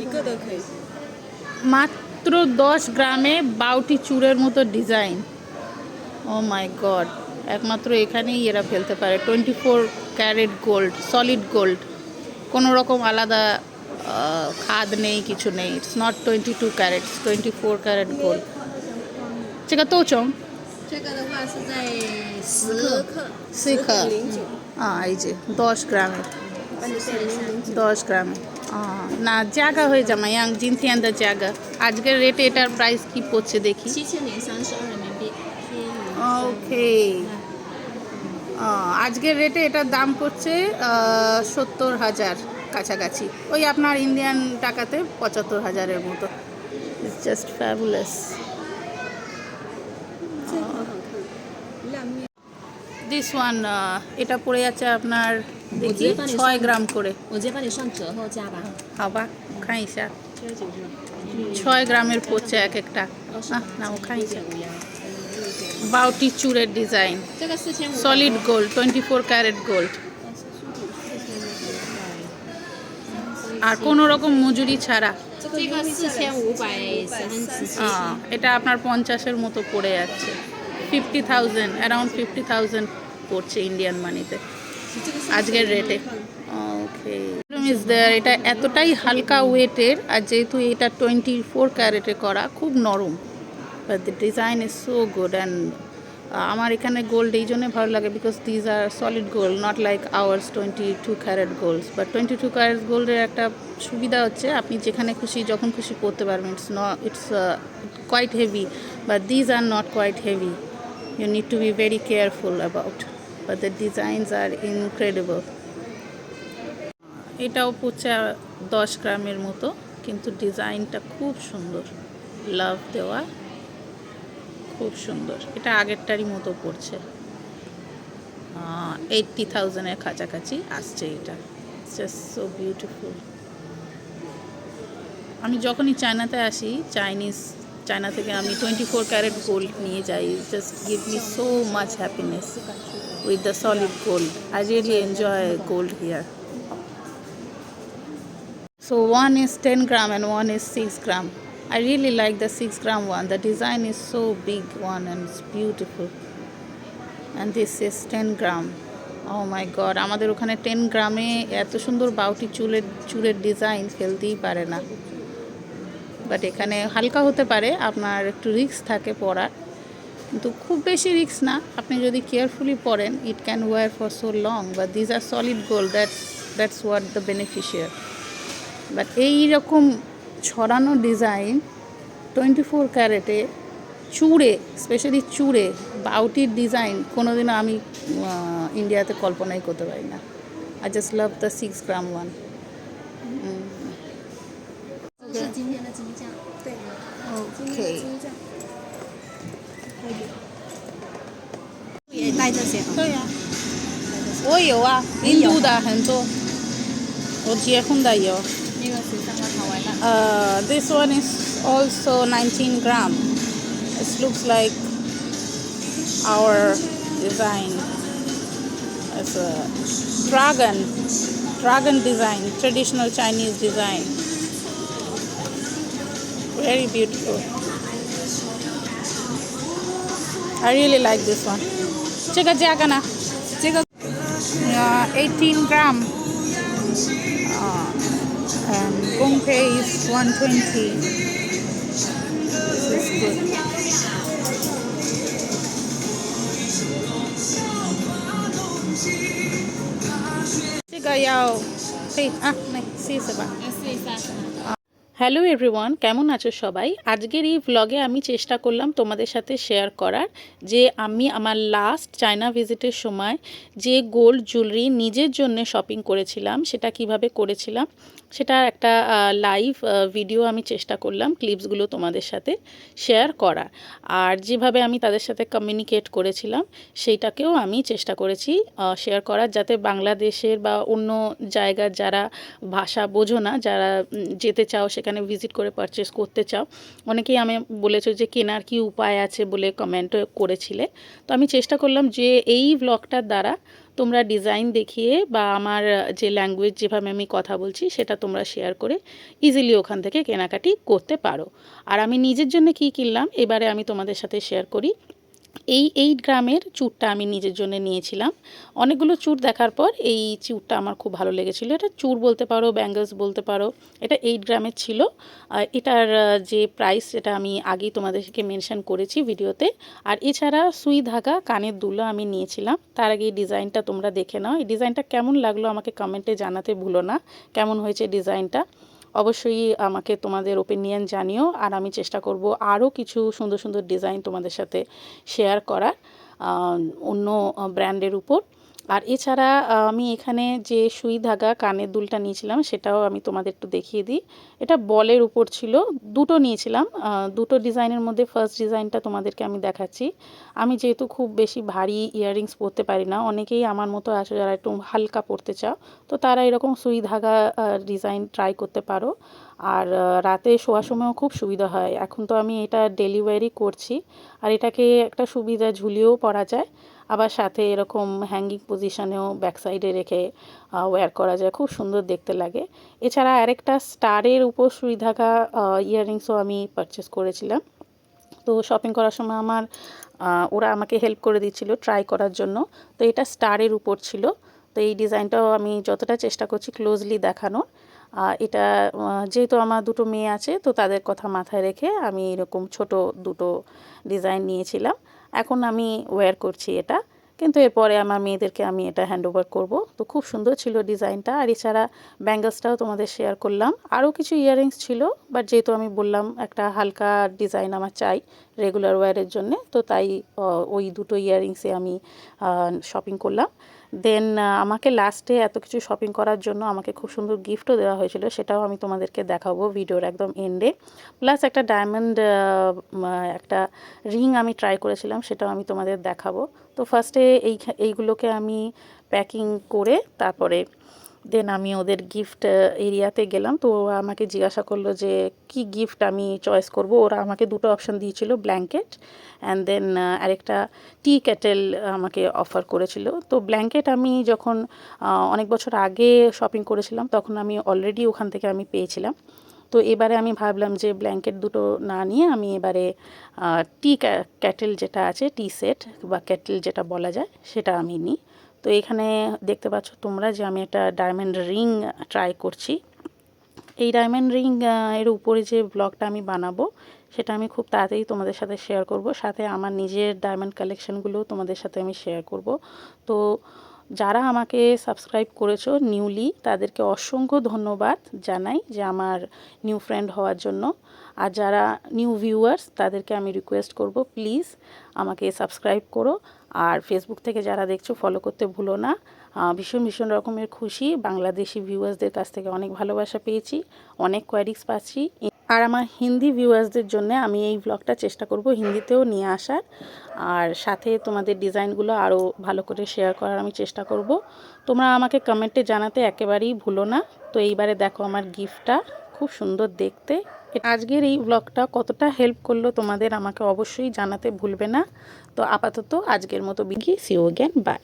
一个都可以。 মাত্র দশ গ্রামে বাউটি চুরের মতো ডিজাইন ও মাই গড একমাত্র এখানেই এরা ফেলতে পারে twenty four carat gold solid gold কোনো রকম আলাদা আহ, খাদ নেই কিছু নেই it's not twenty two carats twenty four carat gold 这个豆种这个的话是在十克， 十克零九， আহ, এই যে দশ গ্রামের 帮你算一下。 দশ গ্রামে আহ, না জায়গা হয়ে যামা ইয়াং জিন্সি দা জায়গা। আজকের রেটে এটার প্রাইস কি পড়ছে দেখি। ওকে আজকের রেটে এটার দাম পড়ছে সত্তর হাজার কাছাকাছি। ওই আপনার ইন্ডিয়ান টাকাতে পঁচাত্তর হাজারের মতো। It's just fabulous this one এটা পড়ে যাচ্ছে আপনার দেখি直接帮你 ছয় 算 গ্রাম করে 我直接帮你算折后价吧。 হবা খাইসা ছয় গ্রামের পড়ছে এক একটা 二十 না 八 না ও 减 খাইসা 五幺。 বাউটি চুরের design 这个四千五。 solid gold twenty four carat gold আর কোনো রকম মজুরি ছাড়া 这个四千五百三十七。 আহ, এটা আপনার পঞ্চাশের মতো পড়ে যাচ্ছে fifty thousand around fifty thousand পড়ছে ইন্ডিয়ান মানিতে আজকের রেটে ওকে দেয়ার এটা এতটাই হালকা ওয়েটের আর যেহেতু এটা টোয়েন্টি ফোর ক্যারেটে করা, খুব নরম। The design is so good and আমার এখানে গোল্ড এই জন্য ভালো লাগে because these are solid gold not like ours twenty two carat golds but twenty two carat গোল্ডের একটা সুবিধা হচ্ছে, আপনি যেখানে খুশি, যখন খুশি পড়তে পারবেন। ইটস ন it's quite heavy but these are not quite heavy you need to be very careful about but the designs are incredible. এটাও পড়ছে দশ গ্রামের মতো, কিন্তু ডিজাইনটা খুব সুন্দর। লাভ দেওয়া খুব সুন্দর। এটা আগেরটারই মতো পড়ছে। এইটটি থাউজেন্ডের কাছাকাছি আসছে এটা। জাস্ট সো বিউটিফুল আমি যখনই চায়নাতে আসি চাইনিজ চায়না থেকে আমি টোয়েন্টি ফোর ক্যারেট গোল্ড নিয়ে যাই just give me so much happiness with the solid gold I really enjoy gold here So, one is 10 gram and one is 6 gram. I really like the 6 gram one. The design is so big one and it's beautiful. And this is 10 gram. Oh my God আমাদের ওখানে 10 গ্রামে এত সুন্দর বাউটি চুলের চুলের design ফেলতেই পারে না but এখানে হালকা হতে পারে, আপনার একটু রিস্ক থাকে পরার কিন্তু খুব বেশি রিস্ক না, আপনি যদি কেয়ারফুলি পরেন it can wear for so long বা these are solid gold that's that's what the beneficial but এই রকম ছড়ানো ডিজাইন টোয়েন্টি ফোর ক্যারেটে চূড়ে স্পেশালি চূড়ে বাউটির ডিজাইন কোনোদিনও আমি ইন্ডিয়াতে কল্পনাই করতে পারি না। I just love the six gram one 这是今天的金价。对。 okay 价。也带这些。对呀、我有啊，印度的很多，我结婚的有。那个是三个好玩的。 Uh, this one is also 19 gram. It looks like our design. It's a dragon, dragon design, traditional Chinese design. Very beautiful. I really like this one. 这个价格呢？这个呃18 gram. Uh, and Gongpei is 120. This is good.这个要可以啊，来试试吧。来试一下是吗？ hello everyone, কেমন আছো সবাই? আজকের এই ভ্লগে আমি চেষ্টা করলাম তোমাদের সাথে শেয়ার করার যে আমি আমার লাস্ট চায়না ভিজিটের সময় যে গোল্ড জুয়েলারি নিজের জন্য শপিং করেছিলাম, সেটা কীভাবে করেছিলাম সেটা একটা লাইভ ভিডিও আমি চেষ্টা করলাম ক্লিপসগুলো তোমাদের সাথে শেয়ার করা আর যেভাবে আমি তাদের সাথে কমিউনিকেট করেছিলাম, সেইটাকেও আমি চেষ্টা করেছি শেয়ার করার যাতে বাংলাদেশের বা অন্য জায়গার যারা ভাষা বোঝো না, যারা যেতে চাও সেখানে ভিজিট করে পারচেস করতে চাও। অনেকেই আমি বলেছ যে কেনার কি উপায় আছে বলে কমেন্ট করেছিলে। তো আমি চেষ্টা করলাম যে এই ব্লগটার দ্বারা তোমরা ডিজাইন দেখিয়ে বা আমার যে ল্যাঙ্গুয়েজ যেভাবে আমি কথা বলছি সেটা তোমরা শেয়ার করে ইজিলি ওখান থেকে কেনাকাটি করতে পারো। আর আমি নিজের জন্য কি কিনলাম, এবারে আমি তোমাদের সাথে শেয়ার করি। এই এইট গ্রামের চুরটা আমি নিজের জন্য নিয়েছিলাম। অনেকগুলো চুর দেখার পর এই চুরটা আমার খুব ভালো লেগেছিল। এটা চুর বলতে পারো, ব্যাঙ্গলস বলতে পারো, এটা এইট গ্রামের ছিল। এটার যে প্রাইস সেটা আমি আগেই তোমাদেরকে মেনশন করেছি ভিডিওতে, আর এছাড়া সুই ধাগা, কানের দুলো আমি নিয়েছিলাম। তার আগে এই ডিজাইনটা তোমরা দেখে নাও। এই ডিজাইনটা কেমন লাগল আমাকে কমেন্টে জানাতে ভুলো না। কেমন হয়েছে ডিজাইনটা? অবশ্যই আমাকে তোমাদের ওপিনিয়ন জানিও। আর আমি চেষ্টা করব আরও কিছু সুন্দর সুন্দর ডিজাইন তোমাদের সাথে শেয়ার করার অন্য ব্র্যান্ডের উপর। আর এছাড়া আমি এখানে যে সুই ধাগা কানের দুলটা নিয়েছিলাম, সেটাও আমি তোমাদের একটু দেখিয়ে দিই। এটা বলের উপর ছিল। দুটো নিয়েছিলাম। দুটো ডিজাইনের মধ্যে ফার্স্ট ডিজাইনটা তোমাদেরকে আমি দেখাচ্ছি। আমি যেহেতু খুব বেশি ভারী ইয়াররিংস পরতে পারি না, অনেকেই আমার মতো আছে যারা একটু হালকা পরতে চাও, তো তারা এরকম সুই ধাগা ডিজাইন ট্রাই করতে পারো। আর রাতে শোয়ার সময়ও খুব সুবিধা হয়। এখন তো আমি এটা ডেলিভারি করছি। আর এটাকে একটা সুবিধা ঝুলিয়েও পরা যায়। আবার সাথে এরকম হ্যাঙ্গিং পজিশনেও ব্যাক সাইডে রেখে ওয়্যার করা যায়। খুব সুন্দর দেখতে লাগে। এছাড়া আরেকটা স্টারের উপর সুই ধাগা ইয়াররিংসও আমি পারচেস করেছিলাম। তো শপিং করার সময় আমার ওরা আমাকে হেল্প করে দিচ্ছিল ট্রাই করার জন্য। তো এটা স্টারের উপর ছিল। তো এই ডিজাইনটাও আমি যতটা চেষ্টা করছি ক্লোজলি দেখানোর। এটা যেহেতু আমার দুটো মেয়ে আছে, তো তাদের কথা মাথায় রেখে আমি এরকম ছোট দুটো ডিজাইন নিয়েছিলাম। এখন আমি ওয়্যার করছি এটা। কিন্তু এরপরে আমার মেয়েদেরকে আমি এটা হ্যান্ড ওভার করব। তো খুব সুন্দর ছিল ডিজাইনটা। আর এছাড়া ব্যাঙ্গলসটাও তোমাদের শেয়ার করলাম। আরও কিছু ইয়াররিংস ছিল বাট যেহেতু আমি বললাম একটা হালকা ডিজাইন আমার চাই রেগুলার ওয়্যারের জন্যে, তো তাই ওই দুটো ইয়াররিংসে আমি শপিং করলাম। দেন আমাকে লাস্টে এত কিছু শপিং করার জন্য আমাকে খুব সুন্দর গিফটও দেওয়া হয়েছিল, সেটাও আমি তোমাদেরকে দেখাবো ভিডিওর একদম এন্ডে প্লাস একটা ডায়মন্ড একটা রিং আমি ট্রাই করেছিলাম, সেটাও আমি তোমাদের দেখাবো। তো ফার্স্টে এই, এইগুলোকে আমি প্যাকিং করে তারপরে দেন আমি ওদের গিফট এরিয়াতে গেলাম। তো আমাকে জিজ্ঞাসা করল যে, কি গিফট আমি চয়েস করব? ওরা আমাকে দুটো অপশন দিয়েছিল ব্ল্যাঙ্কেট অ্যান্ড দেন আরেকটা টি ক্যাটেল আমাকে অফার করেছিল। তো ব্ল্যাঙ্কেট আমি যখন অনেক বছর আগে শপিং করেছিলাম, তখন আমি অলরেডি ওখান থেকে আমি পেয়েছিলাম। তো এবারে আমি ভাবলাম যে ব্ল্যাঙ্কেট দুটো না নিয়ে আমি এবারে টি ক্যাটেল যেটা আছে টি সেট বা ক্যাটেল যেটা বলা যায়, সেটা আমি নিই। তো এখানে দেখতে পাচ্ছ তোমরা যে আমি একটা ডায়মন্ড রিং ট্রাই করছি। এই ডায়মন্ড রিং এর উপরে যে ব্লগটা আমি বানাবো, সেটা আমি খুব তাড়াতাড়ি তোমাদের সাথে শেয়ার করব। সাথে আমার নিজের ডায়মন্ড কালেকশনগুলো তোমাদের সাথে আমি শেয়ার করব। তো যারা আমাকে সাবস্ক্রাইব করেছ নিউলি তাদেরকে অসংখ্য ধন্যবাদ জানাই যে আমার নিউ ফ্রেন্ড হওয়ার জন্য। আর যারা নিউ ভিউয়ার্স তাদেরকে আমি রিকোয়েস্ট করব প্লিজ আমাকে সাবস্ক্রাইব করো। আর ফেসবুক থেকে যারা দেখছ ফলো করতে ভুলো না। ভীষণ ভীষণ রকমের খুশি। বাংলাদেশি ভিউয়ার্সদের কাছ থেকে অনেক ভালোবাসা পেয়েছি, অনেক কোয়ারিক্স পাচ্ছি। আর আমার হিন্দি ভিউয়ার্সদের জন্য আমি এই ব্লগটা চেষ্টা করব হিন্দিতেও নিয়ে আসার। আর সাথে তোমাদের ডিজাইনগুলো আরও ভালো করে শেয়ার করার আমি চেষ্টা করব। তোমরা আমাকে কমেন্টে জানাতে একেবারেই ভুলো না। তো এইবারে দেখো আমার গিফটটা খুব সুন্দর দেখতে। আজকের এই ব্লগটা কতটা হেল্প করল তোমাদের আমাকে অবশ্যই জানাতে ভুলবে না। তো আপাতত আজকের মতো বিগি সিও জ্ঞান বাই